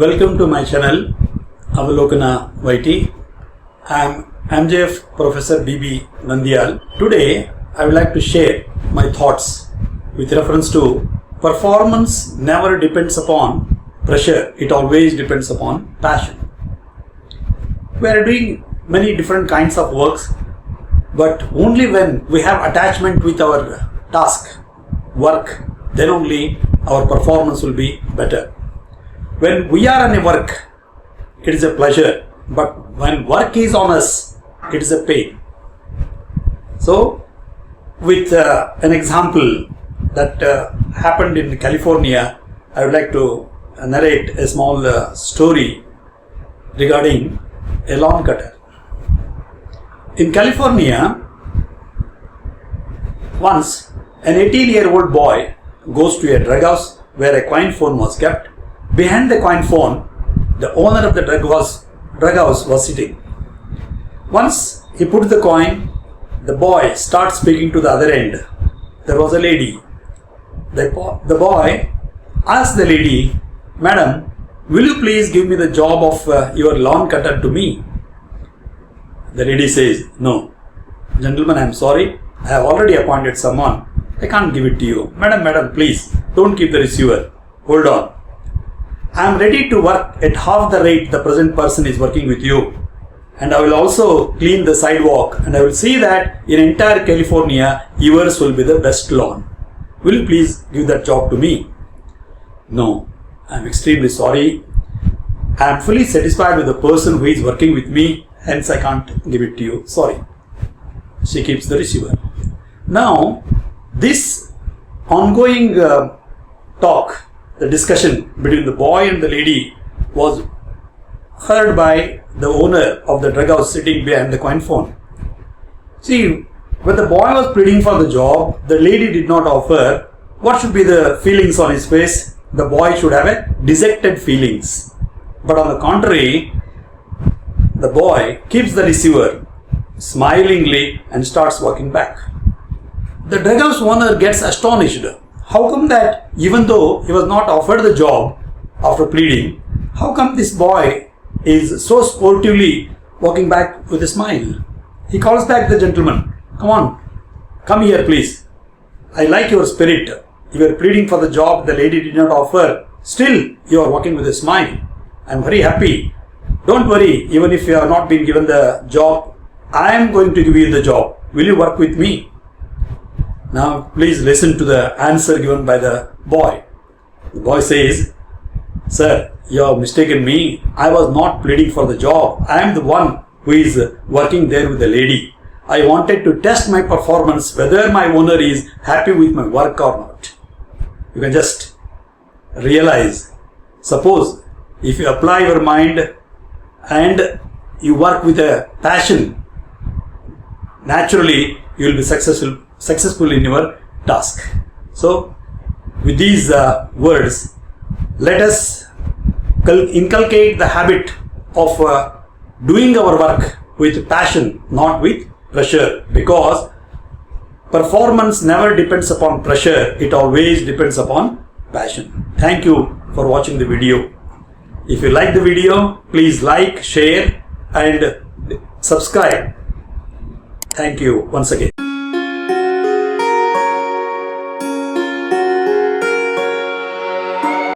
Welcome to my channel Avalokana YT. I am MJF Professor BB Nandial. Today I would like to share my thoughts with reference to performance never depends upon pressure, it always depends upon passion. We are doing many different kinds of works, but only when we have attachment with our task, work, then only our performance will be better. When we are on a work, it is a pleasure, but when work is on us, it is a pain. So, with uh, an example that uh, happened in California, I would like to narrate a small uh, story regarding a lawn cutter. In California, once an 18 year old boy goes to a drug house where a coin phone was kept. Behind the coin phone, the owner of the drug, was, drug house was sitting. Once he put the coin, the boy starts speaking to the other end. There was a lady. The, the boy asked the lady, Madam, will you please give me the job of uh, your lawn cutter to me? The lady says, No. Gentlemen, I am sorry. I have already appointed someone. I can't give it to you. Madam, madam, please don't keep the receiver. Hold on. I am ready to work at half the rate the present person is working with you. And I will also clean the sidewalk and I will see that in entire California, yours will be the best lawn. Will you please give that job to me? No, I am extremely sorry. I am fully satisfied with the person who is working with me, hence I can't give it to you. Sorry. She keeps the receiver. Now, this ongoing uh, talk, the discussion between the boy and the lady was heard by the owner of the drug house sitting behind the coin phone. See, when the boy was pleading for the job, the lady did not offer. What should be the feelings on his face? The boy should have a dejected feelings. But on the contrary, the boy keeps the receiver smilingly and starts walking back. The drug house owner gets astonished. How come that even though he was not offered the job after pleading, how come this boy is so sportively walking back with a smile? He calls back the gentleman. Come on, come here please. I like your spirit. You were pleading for the job the lady did not offer. Still, you are walking with a smile. I am very happy. Don't worry, even if you have not been given the job, I am going to give you the job. Will you work with me? Now, please listen to the answer given by the boy. The boy says, Sir, you have mistaken me. I was not pleading for the job. I am the one who is working there with the lady. I wanted to test my performance whether my owner is happy with my work or not. You can just realize. Suppose if you apply your mind and you work with a passion, naturally you will be successful successful in your task. So, with these uh, words, let us inculcate the habit of uh, doing our work with passion, not with pressure, because performance never depends upon pressure, it always depends upon passion. Thank you for watching the video. If you like the video, please like, share, and subscribe. Thank you once again.